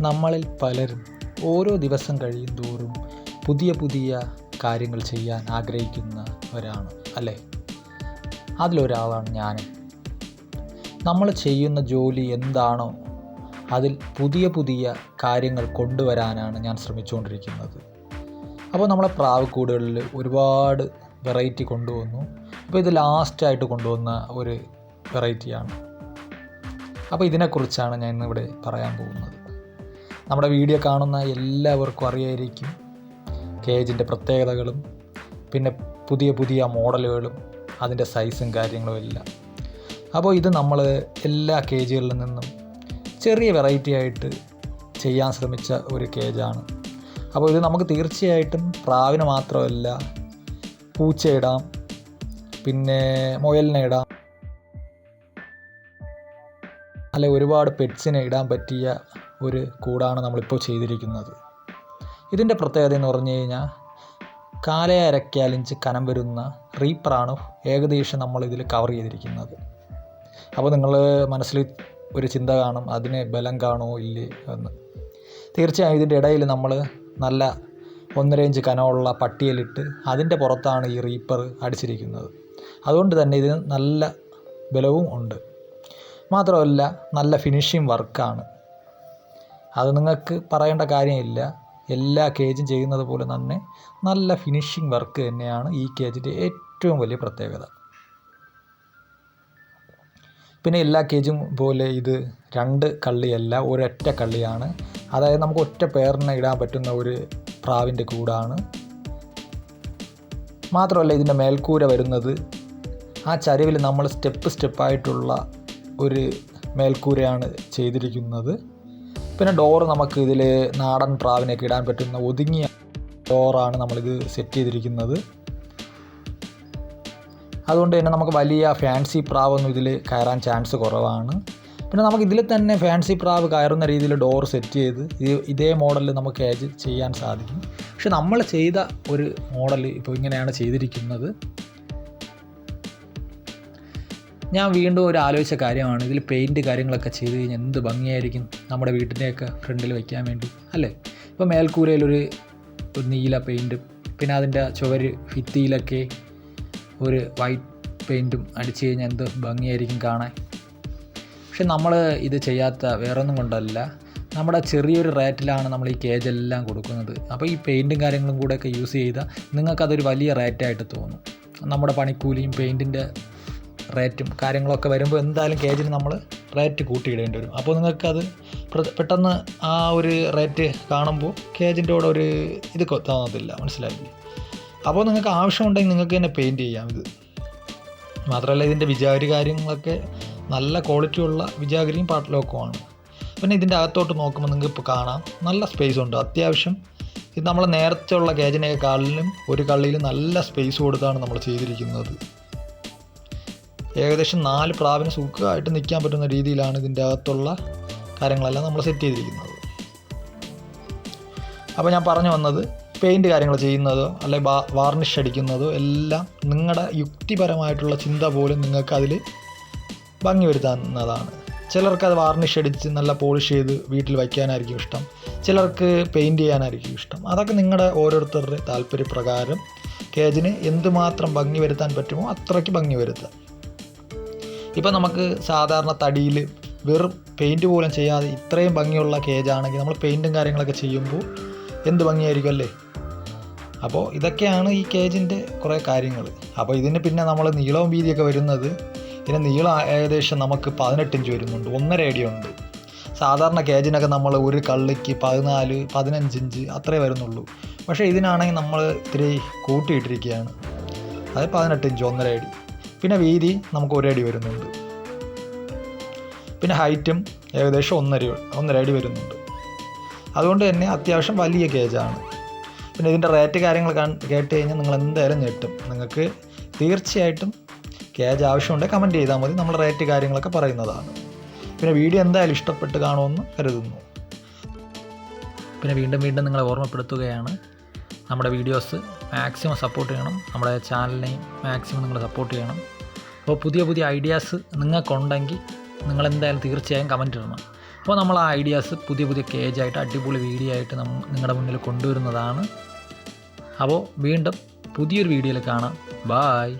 നമ്മളിൽ പലരും ഓരോ ദിവസം കഴിയും തോറും പുതിയ പുതിയ കാര്യങ്ങൾ ചെയ്യാൻ ആഗ്രഹിക്കുന്നവരാണ് അല്ലേ? അതിലൊരാളാണ് ഞാൻ നമ്മൾ ചെയ്യുന്ന ജോലി എന്താണോ അതിൽ പുതിയ പുതിയ കാര്യങ്ങൾ കൊണ്ടുവരാനാണ് ഞാൻ ശ്രമിച്ചുകൊണ്ടിരിക്കുന്നത്. അപ്പോൾ നമ്മളെ പ്രാവക്കൂടുകളിൽ ഒരുപാട് വെറൈറ്റി കൊണ്ടുവന്നു. അപ്പോൾ ഇത് ലാസ്റ്റായിട്ട് കൊണ്ടുവന്ന ഒരു വെറൈറ്റിയാണ്. അപ്പോൾ ഇതിനെക്കുറിച്ചാണ് ഞാൻ ഇന്നിവിടെ പറയാൻ പോകുന്നത്. നമ്മുടെ വീഡിയോ കാണുന്ന എല്ലാവർക്കും അറിയായിരിക്കും കേജിന്റെ പ്രത്യേകതകളും പിന്നെ പുതിയ പുതിയ മോഡലുകളും അതിന്റെ സൈസും കാര്യങ്ങളും എല്ലാം. അപ്പോൾ ഇത് നമ്മൾ എല്ലാ കേജുകളിൽ നിന്നും ചെറിയ വെറൈറ്റി ആയിട്ട് ചെയ്യാൻ ശ്രമിച്ച ഒരു കേജാണ്. അപ്പോൾ ഇത് നമുക്ക് തീർച്ചയായിട്ടും പ്രാവിന് മാത്രമല്ല പൂച്ചയിടാം പിന്നെ മുയലിനെ ഇടാം അല്ലെ ഒരുപാട് പെറ്റ്സിനെ ഇടാൻ പറ്റിയ ഒരു കൂടാണ് നമ്മളിപ്പോൾ ചെയ്തിരിക്കുന്നത്. ഇതിന്റെ പ്രത്യേകത എന്ന് പറഞ്ഞു കഴിഞ്ഞാൽ കാലയരക്കാലിഞ്ച് കനം വരുന്ന റീപ്പറാണ് ഏകദേശം നമ്മൾ ഇതിൽ കവർ ചെയ്തിരിക്കുന്നത്. അപ്പോൾ നിങ്ങൾ മനസ്സിൽ ഒരു ചിന്ത കാണും അതിന് ബലം കാണുമോ ഇല്ലേ എന്ന്. തീർച്ചയായും ഇതിന്റെ ഇടയിൽ നമ്മൾ നല്ല ഒന്നര ഇഞ്ച് കനമുള്ള പട്ടിയലിട്ട് അതിന്റെ പുറത്താണ് ഈ റീപ്പർ അടിച്ചിരിക്കുന്നത്. അതുകൊണ്ട് തന്നെ ഇതിന് നല്ല ബലവും ഉണ്ട്. മാത്രമല്ല നല്ല ഫിനിഷിങ് വർക്കാണ് അത് നിങ്ങൾക്ക് പറയേണ്ട കാര്യമില്ല. എല്ലാ കേജും ചെയ്യുന്നത് പോലെ തന്നെ നല്ല ഫിനിഷിങ് വർക്ക് തന്നെയാണ് ഈ കേജിന്റെ ഏറ്റവും വലിയ പ്രത്യേകത. പിന്നെ എല്ലാ കേജും പോലെ ഇത് രണ്ട് കള്ളിയല്ല ഒരൊറ്റ കള്ളിയാണ്. അതായത് നമുക്ക് ഒറ്റ പേറിനെ ഇടാൻ പറ്റുന്ന ഒരു പ്രാവിന്റെ കൂടാണ്. മാത്രമല്ല ഇതിന്റെ മേൽക്കൂര വരുന്നത് ആ ചരിവിൽ നമ്മൾ സ്റ്റെപ്പ് സ്റ്റെപ്പായിട്ടുള്ള ഒരു മേൽക്കൂരയാണ് ചെയ്തിരിക്കുന്നത്. പിന്നെ ഡോറ് നമുക്ക് ഇതിൽ നാടൻ പ്രാവിനൊക്കെ ഇടാൻ പറ്റുന്ന ഒതുങ്ങിയ ഡോറാണ് നമ്മളിത് സെറ്റ് ചെയ്തിരിക്കുന്നത്. അതുകൊണ്ട് തന്നെ നമുക്ക് വലിയ ഫാൻസി പ്രാവൊന്നും ഇതിൽ കയറാൻ ചാൻസ് കുറവാണ്. പിന്നെ നമുക്ക് ഇതിൽ തന്നെ ഫാൻസി പ്രാവ് കയറുന്ന രീതിയിൽ ഡോർ സെറ്റ് ചെയ്ത് ഇതേ മോഡലിൽ നമുക്ക് ഏജ് ചെയ്യാൻ സാധിക്കും. പക്ഷെ നമ്മൾ ചെയ്ത ഒരു മോഡൽ ഇപ്പോൾ ഇങ്ങനെയാണ് ചെയ്തിരിക്കുന്നത്. ഞാൻ വീണ്ടും ഒരു ആലോചിച്ച കാര്യമാണ്. ഇതിൽ പെയിന്റ് കാര്യങ്ങളൊക്കെ ചെയ്ത് കഴിഞ്ഞാൽ എന്ത് ഭംഗിയായിരിക്കും നമ്മുടെ വീട്ടിന്റെയൊക്കെ ഫ്രണ്ടിൽ വയ്ക്കാൻ വേണ്ടി അല്ലേ? ഇപ്പോൾ മേൽക്കൂരയിലൊരു ഒരു നീല പെയിന്റും പിന്നെ അതിന്റെ ചുവര് ഭിത്തിയിലൊക്കെ ഒരു വൈറ്റ് പെയിന്റും അടിച്ചു കഴിഞ്ഞാൽ എന്ത് ഭംഗിയായിരിക്കും കാണാൻ? പക്ഷെ നമ്മൾ ഇത് ചെയ്യാത്ത വേറൊന്നും കൊണ്ടല്ല. നമ്മുടെ ചെറിയൊരു റേറ്റിലാണ് നമ്മൾ ഈ കേജ് എല്ലാം കൊടുക്കുന്നത്. അപ്പോൾ ഈ പെയിന്റും കാര്യങ്ങളും കൂടെയൊക്കെ യൂസ് ചെയ്താൽ നിങ്ങൾക്കതൊരു വലിയ റേറ്റായിട്ട് തോന്നും. നമ്മുടെ പണിക്കൂലിയും പെയിന്റിന്റെ റേറ്റും കാര്യങ്ങളൊക്കെ വരുമ്പോൾ എന്തായാലും കേജിന് നമ്മൾ റേറ്റ് കൂട്ടിയിടേണ്ടി വരും. അപ്പോൾ നിങ്ങൾക്കത് പെട്ടെന്ന് ആ ഒരു റേറ്റ് കാണുമ്പോൾ കേജിന്റെ കൂടെ ഒരു ഇത് തോന്നത്തില്ല. മനസ്സിലായില്ലേ? അപ്പോൾ നിങ്ങൾക്ക് ആവശ്യമുണ്ടെങ്കിൽ നിങ്ങൾക്ക് തന്നെ പെയിന്റ് ചെയ്യാം ഇത്. മാത്രമല്ല ഇതിന്റെ വിചാരി കാര്യങ്ങളൊക്കെ നല്ല ക്വാളിറ്റി ഉള്ള വിജാഗരിയും ആണ് പിന്നെ ഇതിന്റെ അകത്തോട്ട് നോക്കുമ്പോൾ നിങ്ങൾക്ക് ഇപ്പോൾ കാണാം. നല്ല സ്പേസ് ഉണ്ട്. അത്യാവശ്യം ഇത് നമ്മൾ നേരത്തെ ഉള്ള കേജിനേക്കാളിലും ഒരു കള്ളിയിൽ നല്ല സ്പേസ് കൊടുത്താണ് നമ്മൾ ചെയ്തിരിക്കുന്നത്. ഏകദേശം നാല് പ്രാവിന് സുഖമായിട്ട് നിൽക്കാൻ പറ്റുന്ന രീതിയിലാണ് ഇതിന്റെ അകത്തുള്ള കാര്യങ്ങളെല്ലാം നമ്മൾ സെറ്റ് ചെയ്തിരിക്കുന്നത്. അപ്പോൾ ഞാൻ പറഞ്ഞു വന്നത് പെയിന്റ് കാര്യങ്ങൾ ചെയ്യുന്നതോ അല്ലെ വാർണിഷ് അടിക്കുന്നതോ എല്ലാം നിങ്ങളുടെ യുക്തിപരമായിട്ടുള്ള ചിന്ത പോലും നിങ്ങൾക്ക് അതിൽ ഭംഗി വരുത്താവുന്നതാണ് ചിലർക്ക് അത് വാർണിഷ് അടിച്ച് നല്ല പോളിഷ് ചെയ്ത് വീട്ടിൽ വയ്ക്കാനായിരിക്കും ഇഷ്ടം. ചിലർക്ക് പെയിന്റ് ചെയ്യാനായിരിക്കും ഇഷ്ടം. അതൊക്കെ നിങ്ങളുടെ ഓരോരുത്തരുടെ താല്പര്യപ്രകാരം കേജിന് എന്തുമാത്രം ഭംഗി വരുത്താൻ പറ്റുമോ അത്രയ്ക്ക് ഭംഗി വരുത്താം ഇപ്പം നമുക്ക് സാധാരണ തടിയിൽ വെറും പെയിന്റ് പോലും ചെയ്യാതെ ഇത്രയും ഭംഗിയുള്ള കേജ് ആണെങ്കിൽ നമ്മൾ പെയിന്റും കാര്യങ്ങളൊക്കെ ചെയ്യുമ്പോൾ എന്ത് ഭംഗിയായിരിക്കും അല്ലേ? അപ്പോൾ ഇതൊക്കെയാണ് ഈ കേജിന്റെ കുറേ കാര്യങ്ങൾ. അപ്പോൾ ഇതിന് പിന്നെ നമ്മൾ നീളവും വീതിയൊക്കെ വരുന്നത് ഇതിന് നീളം ഏകദേശം നമുക്ക് പതിനെട്ട് ഇഞ്ച് വരുന്നുണ്ട് ഒന്നര അടിയുണ്ട് സാധാരണ കേജിനൊക്കെ നമ്മൾ ഒരു കള്ളിക്ക് പതിനാല് പതിനഞ്ച് ഇഞ്ച് അത്രേ വരുന്നുള്ളൂ. പക്ഷേ ഇതിനാണെങ്കിൽ നമ്മൾ ഇത്തിരി കൂട്ടിയിട്ടിരിക്കുകയാണ്. അത് പതിനെട്ട് ഇഞ്ച് ഒന്നര അടി. പിന്നെ വീതി നമുക്ക് ഒരടി വരുന്നുണ്ട്. പിന്നെ ഹൈറ്റും ഏകദേശം ഒന്നര ഒന്നര അടി വരുന്നുണ്ട്. അതുകൊണ്ട് തന്നെ അത്യാവശ്യം വലിയ കേജാണ് പിന്നെ ഇതിന്റെ റേറ്റ് കാര്യങ്ങൾ കേട്ട് കഴിഞ്ഞാൽ നിങ്ങൾ എന്തായാലും ഞെട്ടും. നിങ്ങൾക്ക് തീർച്ചയായിട്ടും കേജ് ആവശ്യമുണ്ടെങ്കിൽ കമന്റ് ചെയ്താൽ മതി. നമ്മൾ റേറ്റ് കാര്യങ്ങളൊക്കെ പറയുന്നതാണ്. പിന്നെ വീഡിയോ എന്തായാലും ഇഷ്ടപ്പെട്ട് കാണുമെന്ന് കരുതുന്നു. പിന്നെ വീണ്ടും വീണ്ടും നിങ്ങളെ ഓർമ്മപ്പെടുത്തുകയാണ്. നമ്മുടെ വീഡിയോസ് മാക്സിമം സപ്പോർട്ട് ചെയ്യണം. നമ്മുടെ ചാനലിനെയും മാക്സിമം നിങ്ങൾ സപ്പോർട്ട് ചെയ്യണം. അപ്പോൾ പുതിയ പുതിയ ഐഡിയാസ് നിങ്ങൾക്കുണ്ടെങ്കിൽ നിങ്ങളെന്തായാലും തീർച്ചയായും കമന്റ് ഇടണം. അപ്പോൾ നമ്മൾ ആ ഐഡിയാസ് പുതിയ പുതിയ കേജായിട്ട് അടിപൊളി വീഡിയോ ആയിട്ട് നമ്മൾ നിങ്ങളുടെ മുന്നിൽ കൊണ്ടുവരുന്നതാണ്. അപ്പോൾ വീണ്ടും പുതിയൊരു വീഡിയോയിൽ കാണാം. ബായ്